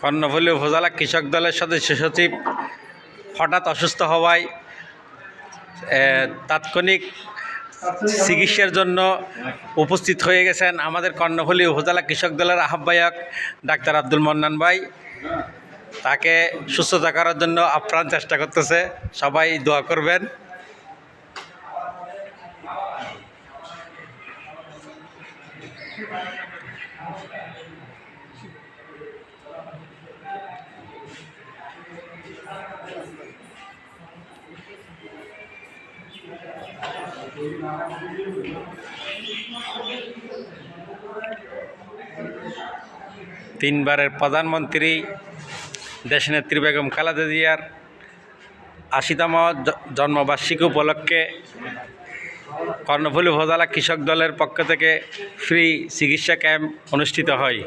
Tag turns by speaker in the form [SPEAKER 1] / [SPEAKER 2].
[SPEAKER 1] কর্ণফুলী উপজেলা কৃষক দলের সদস্য সচিব হঠাৎ অসুস্থ হওয়ায় তাৎক্ষণিক চিকিৎসার জন্য উপস্থিত হয়ে গেছেন আমাদের কর্ণফুলী উপজেলা কৃষক দলের আহ্বায়ক ডাক্তার আব্দুল মন্নান ভাই। তাকে সুস্থতা করার জন্য আপ্রাণ চেষ্টা করতেছে। সবাই দোয়া করবেন। তিনবারের প্রধানমন্ত্রী দেশনেত্রী বেগম খালেদা জিয়ার আশিতম জন্মবার্ষিকী উপলক্ষে কর্ণফুলী উপজেলা কৃষক দলের পক্ষ থেকে ফ্রি চিকিৎসা ক্যাম্প অনুষ্ঠিত হয়।